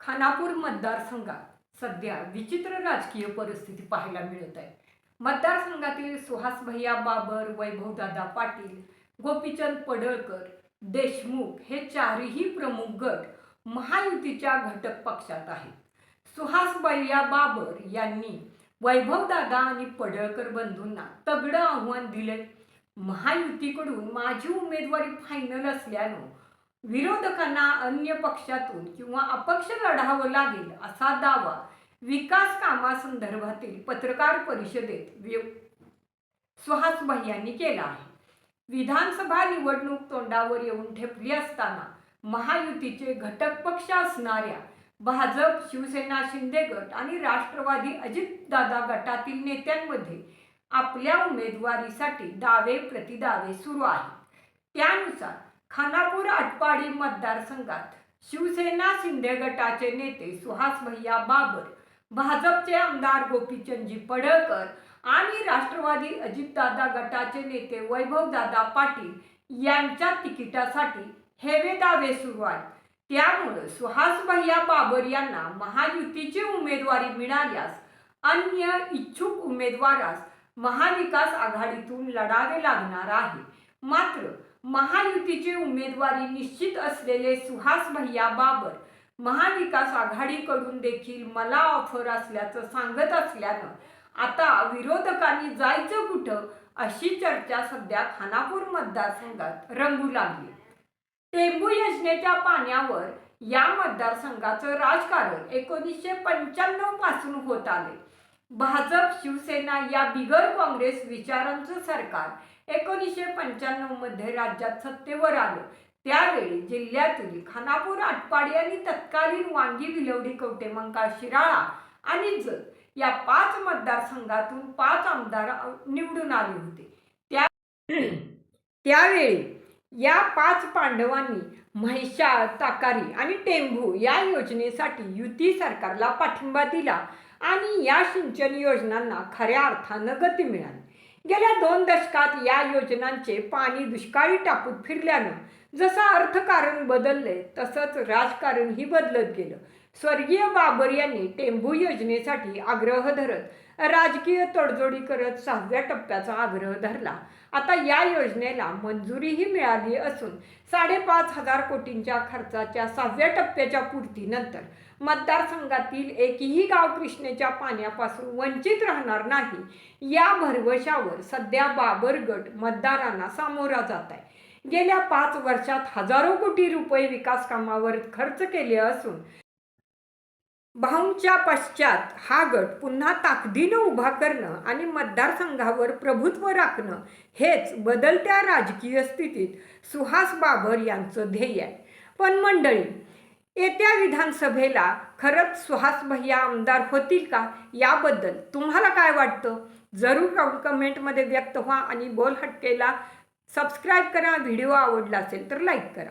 खानापूर मतदारसंघात सध्या विचित्र राजकीय परिस्थिती पाहायला मिळत आहे. मतदारसंघातील सुहास भैया बाबर वैभवदादा पाटील गोपीचंद पडळकर देशमुख हे चारही प्रमुख गट महायुतीच्या घटक पक्षात आहेत. सुहास भैया बाबर यांनी वैभवदादा आणि पडळकर बंधूंना तगडं आव्हान दिले महायुतीकडून माझी उमेदवारी फायनल असल्यानं विरोधकांना अन्य पक्षातून किंवा अपक्ष लढावं लागेल असा दावा विकास कामासंदर्भातील पत्रकार परिषदेत व्य- सुहास यांनी केला आहे. विधानसभा निवडणूक तोंडावर येऊन ठेपली असताना महायुतीचे घटक पक्ष असणाऱ्या भाजप शिवसेना शिंदे गट आणि राष्ट्रवादी अजितदादा गटातील नेत्यांमध्ये आपल्या उमेदवारीसाठी दावे प्रतिदावे सुरू आहेत. त्यानुसार खानापूर आटपाडी मतदारसंघात शिवसेना शिंदे गटाचे नेते सुहास भैया बाबर भाजपचे आमदार गोपीचंदजी पडळकर आणि राष्ट्रवादी अजितदादा गटाचे नेते वैभवदादा पाटील यांच्या तिकिटासाठी हेवे दावे सुरू आहेत. त्यामुळं सुहास भैया बाबर यांना महायुतीची उमेदवारी मिळाल्यास अन्य इच्छुक उमेदवारास महाविकास आघाडीतून लढावे लागणार आहे. मात्र महायुतीची उमेदवारी निश्चित असलेले सुहास भैया बाबर महाविकास आघाडीकडून देखील मला ऑफर असल्याचं सांगत असल्यानं आता विरोधकांनी जायचं कुठं अशी चर्चा सध्या खानापूर मतदारसंघात रंगू लागली. टेंबू योजनेच्या पाण्यावर या मतदारसंघाचं राजकारण एकोणीसशे पंच्याण्णवपासून होत आले भाजप शिवसेना या बिगर काँग्रेस विचारांचं सरकार एकोणीसशे पंच्याण्णवमध्ये राज्यात सत्तेवर आलं. त्यावेळी जिल्ह्यातील खानापूर आटपाडी आणि तत्कालीन वांगी विलवडी कवटेमंकाळ शिराळा आणि जत या पाच मतदारसंघातून पाच आमदार निवडून आले होते. त्या त्यावेळी या पाच पांडवांनी म्हैशाळ ताकारी आणि टेंभू या योजनेसाठी युती सरकारला पाठिंबा दिला आणि या सिंचन योजनांना खऱ्या अर्थानं गती मिळाली. गेल्या दोन दशकात या योजनांचे पाणी दुष्काळी टाकून फिरल्यानं जसं अर्थकारण बदलले तसंच राजकारणही बदलत गेलं. स्वर्गीय बाबर यांनी टेंभू योजनेसाठी आग्रह धरत राजकीय तडजोडी करत सहाव्या टप्प्याचा आग्रह धरला. आता या योजनेला मंजुरीही मिळाली असून साडेपाच हजार कोटींच्या खर्चाच्या सहाव्या टप्प्याच्या पूर्तीनंतर मतदारसंघातील एकही गाव कृष्णेच्या पाण्यापासून वंचित राहणार नाही. या भरवशावर सध्या बाबर गट मतदारांना सामोरा जात आहे. गेल्या पाच वर्षात हजारो कोटी रुपये विकास कामावर खर्च केले असून भाऊंच्या पश्चात हा गट पुन्हा ताकदीनं उभा करणं आणि मतदारसंघावर प्रभुत्व राखणं हेच बदलत्या राजकीय स्थितीत सुहास बाबर यांचं ध्येय आहे. पण मंडळी येत्या विधानसभेला खरंच सुहास भैया आमदार होतील का याबद्दल तुम्हाला काय वाटतं? जरूर कमेंटमध्ये व्यक्त व्हा आणि बोल हटकेला सबस्क्राईब करा व्हिडिओ आवडला असेल तर लाईक करा.